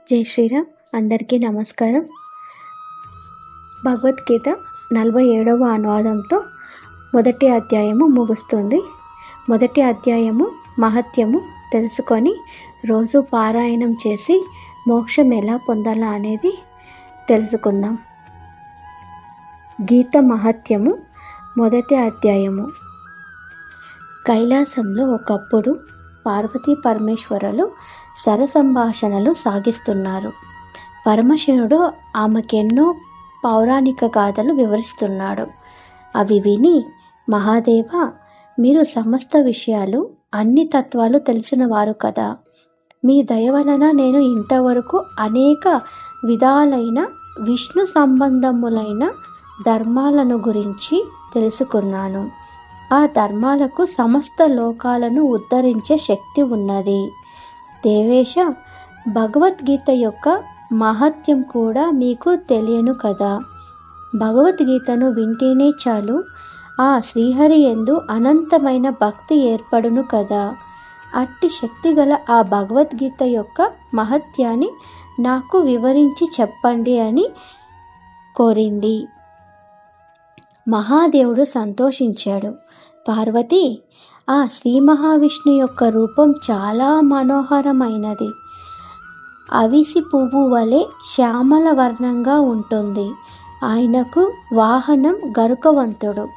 జై శ్రీరామ్. అందరికీ నమస్కారం. భగవద్గీత నలభై ఏడవ అనువాదంతో మొదటి అధ్యాయము ముగుస్తుంది. మొదటి అధ్యాయము మహత్యము తెలుసుకొని రోజు పారాయణం చేసి మోక్షం ఎలా పొందాలా అనేది తెలుసుకుందాం. గీత మహత్యము మొదటి అధ్యాయము. కైలాసంలో ఒకప్పుడు పార్వతీ పరమేశ్వరులు సరసంభాషణలు సాగిస్తున్నారు. పరమశివుడు ఆమెకెన్నో పౌరాణిక గాథలు వివరిస్తున్నాడు. అవి విని మహాదేవ మీరు సమస్త విషయాలు అన్ని తత్వాలు తెలిసిన వారు కదా. మీ దయ వలన నేను ఇంతవరకు అనేక విధాలైన విష్ణు సంబంధములైన ధర్మాలను గురించి తెలుసుకున్నాను. ఆ ధర్మాలకు సమస్త లోకాలను ఉద్ధరించే శక్తి ఉన్నది. దేవేశ భగవద్గీత యొక్క మహత్యం కూడా మీకు తెలియను కదా. భగవద్గీతను వింటేనే చాలు. ఆ శ్రీహరి ఎందు అనంతమైన భక్తి ఏర్పడును కదా. అట్టి శక్తి గల ఆ భగవద్గీత యొక్క మహత్యాన్ని నాకు వివరించి చెప్పండి అని కోరింది. మహాదేవుడు సంతోషించాడు. పార్వతి ఆ శ్రీ మహావిష్ణు యొక్క రూపం చాలా మనోహరమైనది. అవిసి పువ్వు వలె శ్యామల వర్ణంగా ఉంటుంది. ఆయనకు వాహనం గరుకవంతుడు.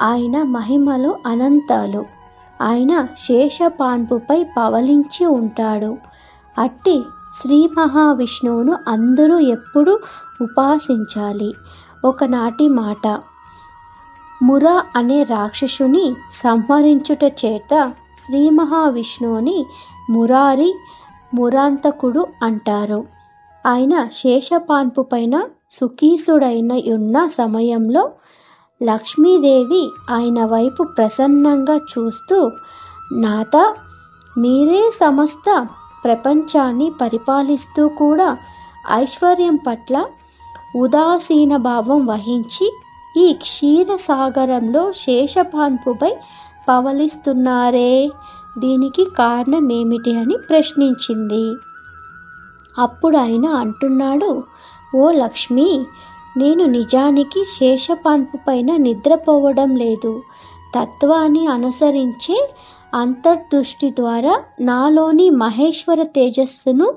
ఆయన మహిమలు అనంతాలు. ఆయన శేషపాన్పుపై పవలించి ఉంటాడు. అట్టి శ్రీ మహావిష్ణువును అందరూ ఎప్పుడూ ఉపాసించాలి. ఒకనాటి మాట మురా అనే రాక్షసుని సంహరించుట చేత శ్రీ మహావిష్ణువుని మురారి మురాంతకుడు అంటారు. ఆయన శేషపాన్పు పైన సుఖీసుడైన ఉన్న సమయంలో లక్ష్మీదేవి ఆయన వైపు ప్రసన్నంగా చూస్తూ నాత మీరే సమస్త ప్రపంచాన్ని పరిపాలిస్తూ కూడా ఐశ్వర్యం పట్ల ఉదాసీన భావం వహించి ఈ క్షీరసాగరంలో శేషపాన్పుపై పవలిస్తున్నారే. దీనికి కారణమేమిటి అని ప్రశ్నించింది. అప్పుడు ఆయన అంటున్నాడు ఓ లక్ష్మి నేను నిజానికి శేషపాన్పు పైన నిద్రపోవడం లేదు. తత్వాన్ని అనుసరించే అంతర్దృష్టి ద్వారా నాలోని మహేశ్వర తేజస్సును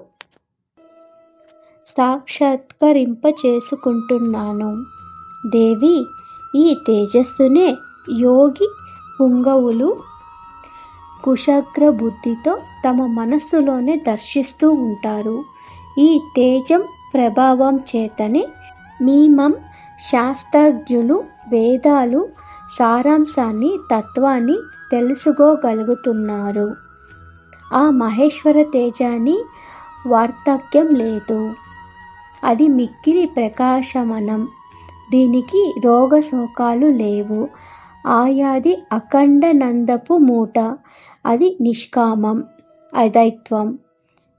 సాక్షాత్కరింప చేసుకుంటున్నాను దేవి ఈ తేజస్సునే యోగి పుంగవులు కుశగ్ర బుద్ధితో తమ మనస్సులోనే దర్శిస్తూ ఉంటారు. ఈ తేజం ప్రభావం చేతనే మీమం శాస్త్రజ్ఞులు వేదాలు సారాంశాన్ని తత్వాన్ని తెలుసుకోగలుగుతున్నారు. ఆ మహేశ్వర తేజాన్ని వార్తక్యం లేదు. అది మిక్కిలి ప్రకాశమనం. దీనికి రోగశోకాలు లేవు. ఆయాది అఖండ నందపు మూట. అది నిష్కామం అదైత్వం.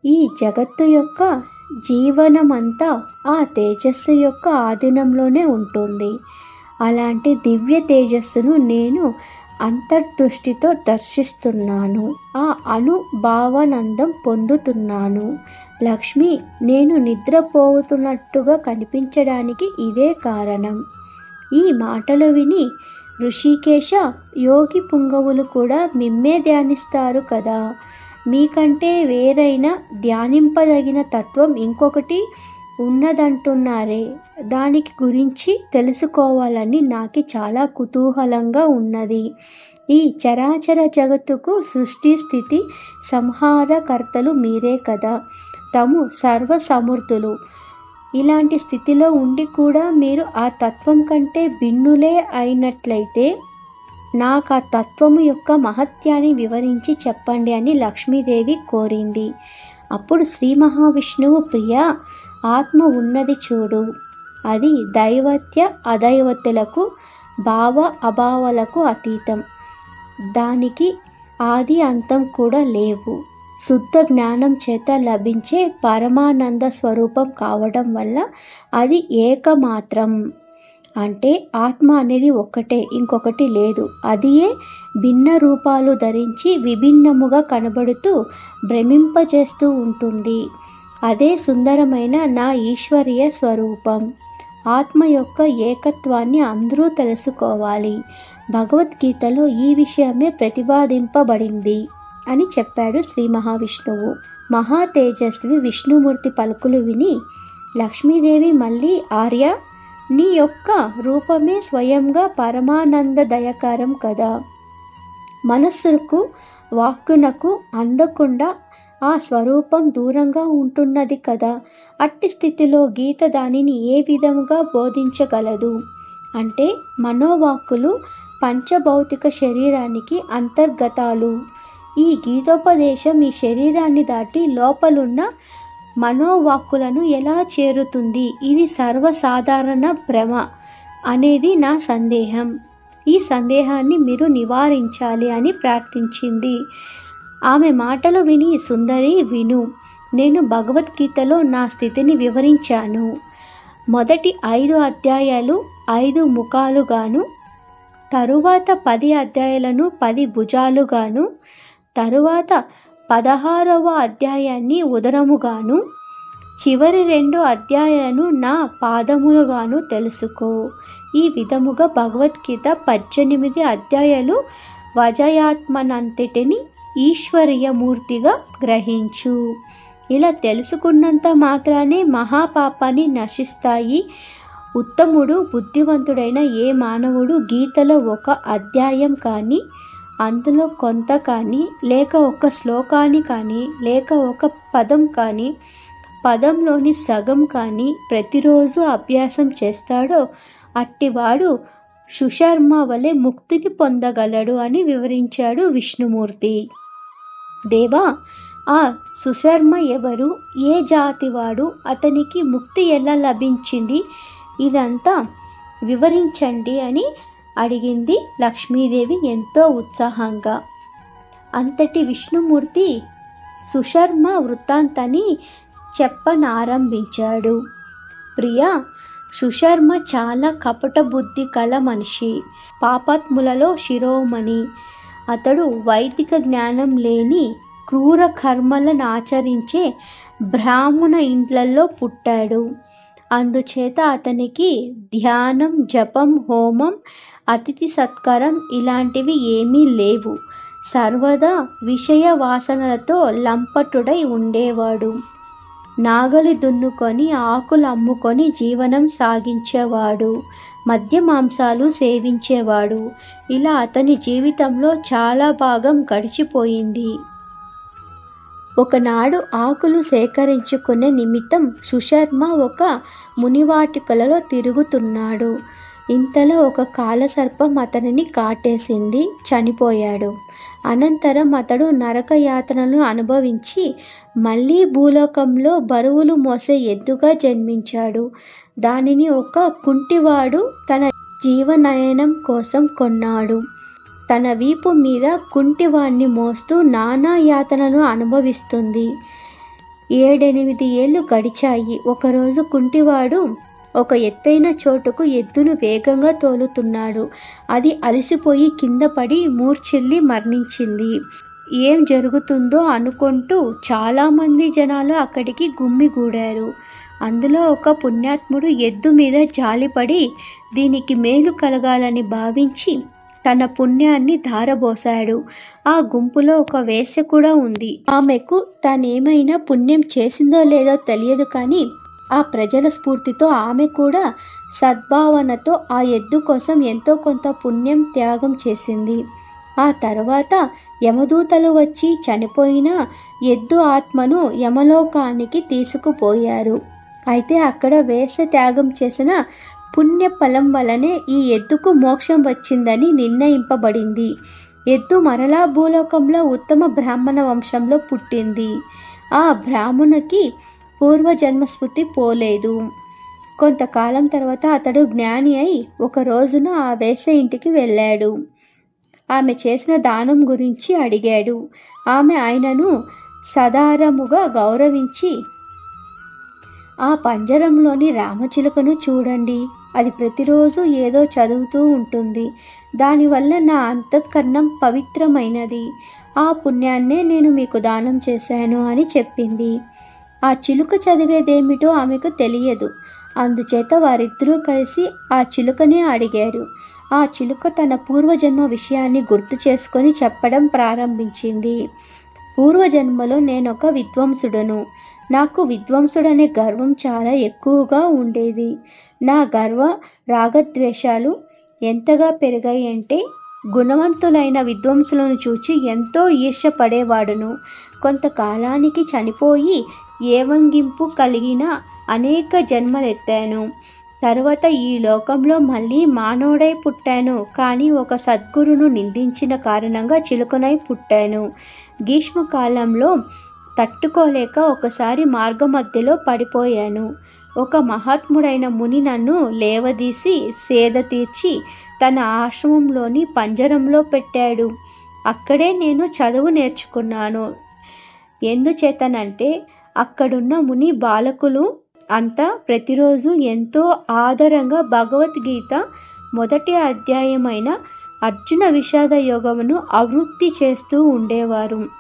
ఈ జగత్తు యొక్క జీవనమంతా ఆ తేజస్సు యొక్క ఆధీనంలోనే ఉంటుంది. అలాంటి దివ్య తేజస్సును నేను అంతర్దృష్టితో దర్శిస్తున్నాను. ఆ అనుభావానందం పొందుతున్నాను. లక్ష్మి నేను నిద్రపోతున్నట్టుగా కనిపించడానికి ఇదే కారణం. ఈ మాటలు విని ఋషికేశ యోగి పుంగవులు కూడా మిమ్మే ధ్యానిస్తారు కదా. మీకంటే వేరైన ధ్యానింపదగిన తత్వం ఇంకొకటి ఉన్నదంటున్నారే. దానికి గురించి తెలుసుకోవాలని నాకు చాలా కుతూహలంగా ఉన్నది. ఈ చరాచర జగత్తుకు సృష్టి స్థితి సంహారకర్తలు మీరే కదా. తాము సర్వసమర్థులు. ఇలాంటి స్థితిలో ఉండి కూడా మీరు ఆ తత్వం కంటే భిన్నులే అయినట్లయితే నాకు ఆ తత్వము యొక్క మహత్యాన్ని వివరించి చెప్పండి అని లక్ష్మీదేవి కోరింది. అప్పుడు శ్రీ మహావిష్ణువు ప్రియ ఆత్మ ఉన్నది చూడు. అది దైవత్య అదైవత్యలకు భావ అభావాలకు అతీతం. దానికి ఆది అంతం కూడా లేవు. శుద్ధ జ్ఞానం చేత లభించే పరమానంద స్వరూపం కావడం వల్ల అది ఏకమాత్రం. అంటే ఆత్మ అనేది ఒక్కటే ఇంకొకటి లేదు. అదియే భిన్న రూపాలు ధరించి విభిన్నముగా కనబడుతూ భ్రమింపజేస్తూ ఉంటుంది. అదే సుందరమైన నా ఈశ్వరీయ స్వరూపం. ఆత్మ యొక్క ఏకత్వాన్ని అందరూ తెలుసుకోవాలి. భగవద్గీతలో ఈ విషయమే ప్రతిపాదింపబడింది. అని చెప్పాడు శ్రీ మహావిష్ణువు. మహా తేజస్వి విష్ణుమూర్తి పలుకులు విని లక్ష్మీదేవి మళ్ళీ ఆర్య నీ యొక్క రూపమే స్వయంగా పరమానందదయకరం కదా. మనస్సుకు వాక్కునకు అందకుండా ఆ స్వరూపం దూరంగా ఉంటున్నది కదా. అట్టి స్థితిలో గీత దానిని ఏ విధముగా బోధించగలదు? అంటే మనోవాక్కులు పంచభౌతిక శరీరానికి అంతర్గతాలు. ఈ గీతోపదేశం ఈ శరీరాన్ని దాటి లోపలున్న మనోవాక్కులను ఎలా చేరుతుంది? ఇది సర్వసాధారణ భ్రమ అనేది నా సందేహం. ఈ సందేహాన్ని మీరు నివారించాలి అని ప్రార్థించింది. ఆమె మాటలు విని సుందరి విను. నేను భగవద్గీతలో నా స్థితిని వివరించాను. మొదటి ఐదు అధ్యాయాలు ఐదు ముఖాలుగాను తరువాత పది అధ్యాయాలను పది భుజాలుగాను తరువాత పదహారవ అధ్యాయాన్ని ఉదరముగాను చివరి రెండు అధ్యాయాలను నా పాదములుగాను తెలుసుకో. ఈ విధముగా భగవద్గీత పద్దెనిమిది అధ్యాయాలు వజయాత్మనంతటిని ఈశ్వరీయమూర్తిగా గ్రహించు. ఇలా తెలుసుకున్నంత మాత్రానే మహాపాపాన్ని నశిస్తాయి. ఉత్తముడు బుద్ధివంతుడైన ఏ మానవుడు గీతలో ఒక అధ్యాయం కానీ అందులో కొంత కానీ లేక ఒక శ్లోకాన్ని కానీ లేక ఒక పదం కానీ పదంలోని సగం కానీ ప్రతిరోజు అభ్యాసం చేస్తాడో అట్టివాడు సుశర్మ వలె ముక్తిని పొందగలడు అని వివరించాడు విష్ణుమూర్తి. దేవా ఆ సుశర్మ ఎవరు? ఏ జాతివాడు? అతనికి ముక్తి ఎలా లభించింది? ఇదంతా వివరించండి అని అడిగింది లక్ష్మీదేవి ఎంతో ఉత్సాహంగా. అంతటి విష్ణుమూర్తి సుశర్మ వృత్తాంతాన్ని చెప్పనారంభించాడు. ప్రియా సుశర్మ చాలా కపట బుద్ధి కల మనిషి పాపాత్ములలో శిరోమణి. అతడు వైదిక జ్ఞానం లేని క్రూర కర్మలను ఆచరించే బ్రాహ్మణ ఇంట్లలో పుట్టాడు. అందుచేత అతనికి ధ్యానం జపం హోమం అతిథి సత్కారం ఇలాంటివి ఏమీ లేవు. సర్వదా విషయ వాసనలతో లంపటుడై ఉండేవాడు. నాగలి దున్నుకొని ఆకులు అమ్ముకొని జీవనం సాగించేవాడు. మద్య మాంసాలు సేవించేవాడు. ఇలా అతని జీవితంలో చాలా భాగం గడిచిపోయింది. ఒకనాడు ఆకులు సేకరించుకునే నిమిత్తం సుశర్మ ఒక మునివాటికలలో తిరుగుతున్నాడు. ఇంతలో ఒక కాలసర్పం అతనిని కాటేసింది చనిపోయాడు. అనంతరం అతడు నరకయాతనను అనుభవించి మళ్ళీ భూలోకంలో బరువులు మోసే ఎద్దుగా జన్మించాడు. దానిని ఒక కుంటివాడు తన జీవనయనం కోసం కొన్నాడు. తన వీపు మీద కుంటివాణ్ణి మోస్తూ నానా యాతనను అనుభవిస్తుంది. ఏడెనిమిది ఏళ్ళు గడిచాయి. ఒకరోజు కుంటివాడు ఒక ఎత్తైన చోటుకు ఎద్దును వేగంగా తోలుతున్నాడు. అది అలసిపోయి కింద పడి మూర్చిల్లి మరణించింది. ఏం జరుగుతుందో అనుకుంటూ చాలామంది జనాలు అక్కడికి గుమ్మిగూడారు. అందులో ఒక పుణ్యాత్ముడు ఎద్దు మీద జాలిపడి దీనికి మేలు కలగాలని భావించి తన పుణ్యాన్ని ధారబోసాడు. ఆ గుంపులో ఒక వేస కూడా ఉంది. ఆమెకు తానేమైనా పుణ్యం చేసిందో లేదో తెలియదు కానీ ఆ ప్రజల స్ఫూర్తితో ఆమె కూడా సద్భావనతో ఆ ఎద్దు కోసం ఎంతో కొంత పుణ్యం త్యాగం చేసింది. ఆ తర్వాత యమదూతలు వచ్చి చనిపోయిన ఎద్దు ఆత్మను యమలోకానికి తీసుకుపోయారు. అయితే అక్కడ వేష త్యాగం చేసిన పుణ్యఫలం వలనే ఈ ఎద్దుకు మోక్షం వచ్చిందని నిర్ణయింపబడింది. ఎద్దు మరలా భూలోకంలో ఉత్తమ బ్రాహ్మణ వంశంలో పుట్టింది. ఆ బ్రాహ్మణుకి పూర్వజన్మ స్మృతి పోలేదు. కొంతకాలం తర్వాత అతడు జ్ఞాని అయి ఒక రోజున ఆ వేస ఇంటికి వెళ్ళాడు. ఆమె చేసిన దానం గురించి అడిగాడు. ఆమె ఆయనను సదారముగా గౌరవించి ఆ పంజరంలోని రామచిలుకను చూడండి. అది ప్రతిరోజు ఏదో చదువుతూ ఉంటుంది. దానివల్ల నా అంతఃకరణం పవిత్రమైనది. ఆ పుణ్యాన్నే నేను మీకు దానం చేశాను అని చెప్పింది. ఆ చిలుక చదివేదేమిటో ఆమెకు తెలియదు. అందుచేత వారిద్దరూ కలిసి ఆ చిలుకనే అడిగారు. ఆ చిలుక తన పూర్వజన్మ విషయాన్ని గుర్తు చేసుకొని చెప్పడం ప్రారంభించింది. పూర్వజన్మలో నేనొక విద్వాంసుడను. నాకు విద్వాంసుడనే గర్వం చాలా ఎక్కువగా ఉండేది. నా గర్వ రాగద్వేషాలు ఎంతగా పెరిగాయంటే గుణవంతులైన విద్వాంసులను చూచి ఎంతో ఈర్ష్యపడేవాడును. కొంతకాలానికి చనిపోయి ఏవంగింపు కలిగిన అనేక జన్మలెత్తాను. తర్వాత ఈ లోకంలో మళ్ళీ మానవుడై పుట్టాను. కానీ ఒక సద్గురును నిందించిన కారణంగా చిలుకనై పుట్టాను. గ్రీష్మకాలంలో తట్టుకోలేక ఒకసారి మార్గమధ్యలో పడిపోయాను. ఒక మహాత్ముడైన ముని నన్ను లేవదీసి సేద తీర్చి తన ఆశ్రమంలోని పంజరంలో పెట్టాడు. అక్కడే నేను చదువు నేర్చుకున్నాను. ఎందుచేతనంటే అక్కడున్న ముని బాలకులు అంతా ప్రతిరోజు ఎంతో ఆదరంగా భగవద్గీత మొదటి అధ్యాయమైన అర్జున విషాద యోగమును అవృత్తి చేస్తూ ఉండేవారు.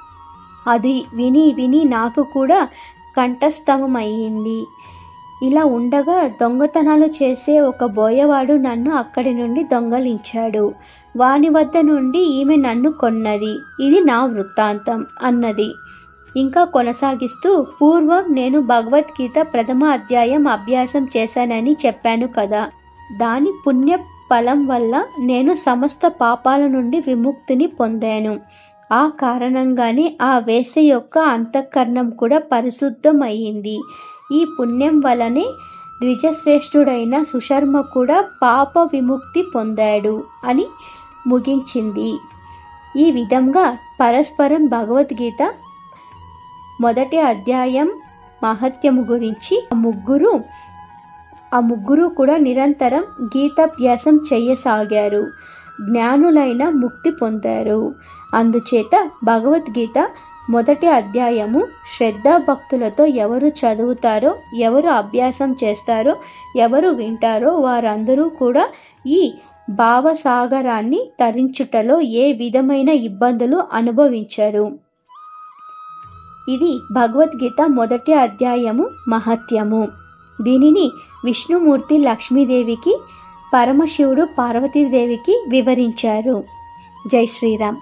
అది విని విని నాకు కూడా కంఠస్థమయ్యింది ఇలా ఉండగా దొంగతనాలు చేసే ఒక బోయవాడు నన్ను అక్కడి నుండి దొంగలించాడు. వాని వద్ద నుండి ఈమె నన్ను కొన్నది. ఇది నా వృత్తాంతం అన్నది. ఇంకా కొనసాగిస్తూ పూర్వం నేను భగవద్గీత ప్రథమ అధ్యాయం అభ్యాసం చేశానని చెప్పాను కదా. దాని పుణ్య ఫలం వల్ల నేను సమస్త పాపాల నుండి విముక్తిని పొందాను. ఆ కారణంగానే ఆ వేస యొక్క అంతఃకరణం కూడా పరిశుద్ధమయ్యింది. ఈ పుణ్యం వలనే ద్విజశ్రేష్ఠుడైన సుశర్మ కూడా పాప విముక్తి పొందాడు అని ముగించింది. ఈ విధంగా పరస్పరం భగవద్గీత మొదటి అధ్యాయం మహత్యము గురించి ఆ ముగ్గురు ఆ ముగ్గురు కూడా నిరంతరం గీతాభ్యాసం చేయసాగారు. జ్ఞానులైన ముక్తి పొందారు. అందుచేత భగవద్గీత మొదటి అధ్యాయము శ్రద్ధాభక్తులతో ఎవరు చదువుతారో ఎవరు అభ్యాసం చేస్తారో ఎవరు వింటారో వారందరూ కూడా ఈ భావసాగరాన్ని తరించుటలో ఏ విధమైన ఇబ్బందులు అనుభవించరు. ఇది భగవద్గీత మొదటి అధ్యాయము మహత్యము. దీనిని విష్ణుమూర్తి లక్ష్మీదేవికి పరమశివుడు పార్వతీదేవికి వివరించారు. జై శ్రీరామ్.